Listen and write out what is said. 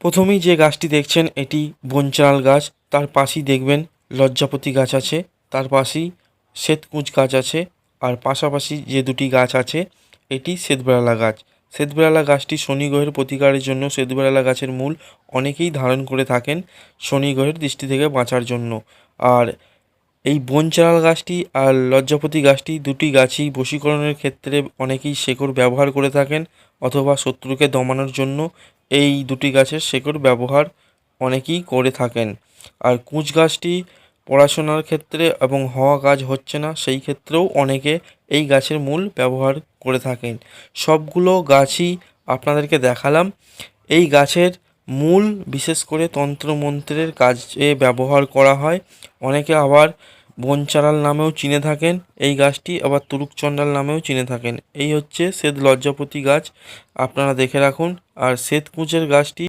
প্রথমেই যে গাছটি দেখছেন, এটি বনচাল গাছ। তার পাশেই দেখবেন লজ্জাপতি গাছ আছে, তার পাশেই শ্বেতকুচ গাছ আছে, আর পাশাপাশি যে দুটি গাছ আছে, এটি শ্বেতবেড়ালা গাছ। শ্বেতবেড়ালা গাছটি শনি গ্রহের প্রতিকারের জন্য শ্বেতবেহালা গাছের মূল অনেকেই ধারণ করে থাকেন শনি গ্রহের দৃষ্টি থেকে বাঁচার জন্য। আর এই বনচাল গাছটি আর লজ্জাপতি গাছটি দুটি গাছই বশীকরণের ক্ষেত্রে অনেকেই শেকড় ব্যবহার করে থাকেন। অথবা শত্রুকে দমানোর জন্য এই দুটি গাছের শেকড় ব্যবহার অনেকেই করে থাকেন। আর কুঁচ গাছটি পড়াশোনার ক্ষেত্রে এবং হওয়া কাজ হচ্ছে না, সেই ক্ষেত্রেও অনেকে এই গাছের মূল ব্যবহার করে থাকেন। সবগুলো গাছই আপনাদেরকে দেখালাম। এই গাছের মূল, বিশেষ করে তন্ত্রমন্ত্রের কাজে ব্যবহার করা হয়। অনেকে আবার বনচারাল নামেও চিনে থাকেন, এই গাছটি আবার তুরুকচণ্ডাল নামেও চিনে থাকেন। এই হচ্ছে শ্বেত লজ্জাপতি গাছ, আপনারা দেখে রাখুন। আর শ্বেতকুচের গাছটি